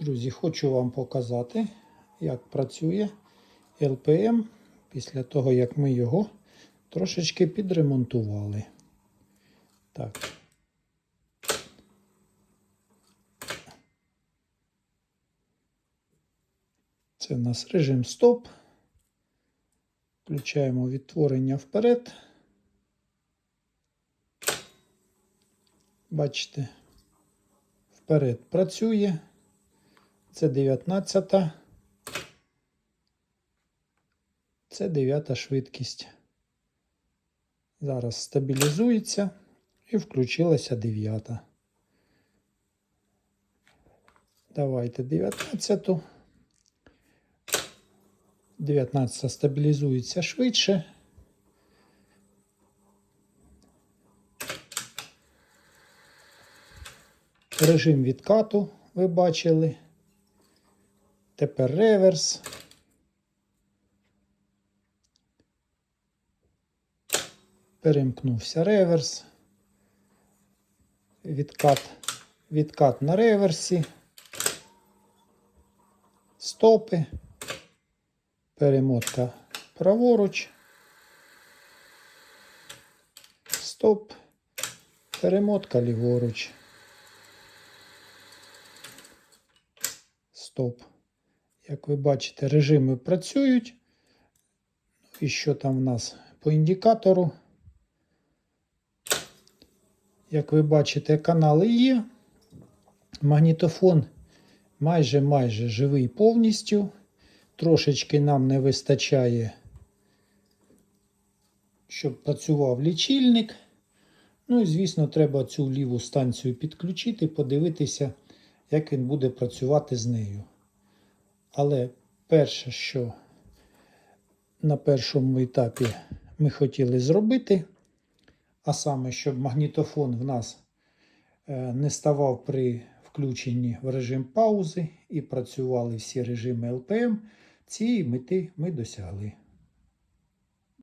Друзі, хочу вам показати, як працює LPM після того, як ми його трошечки підремонтували. Так. Це у нас режим стоп. Включаємо відтворення вперед. Бачите, вперед працює. Це 19. Це 9 швидкість. Зараз стабілізується і включилася 9. Давайте 19. 19 стабілізується швидше. Режим відкату ви бачили. Тепер реверс. Перемкнувся реверс. Відкат, відкат на реверсі. Стопи. Перемотка праворуч. Стоп. Перемотка ліворуч. Стоп. Як ви бачите, режими працюють. І що там в нас по індикатору? Як ви бачите, канали є. Магнітофон майже майже живий повністю. Трошечки нам не вистачає, щоб працював лічильник. Ну і, звісно, треба цю ліву станцію підключити, подивитися, як він буде працювати з нею. Але перше, що на першому етапі ми хотіли зробити, а саме, щоб магнітофон в нас е, не ставав при включенні в режим паузи і працювали всі режими ЛПМ, цієї мети ми досягли.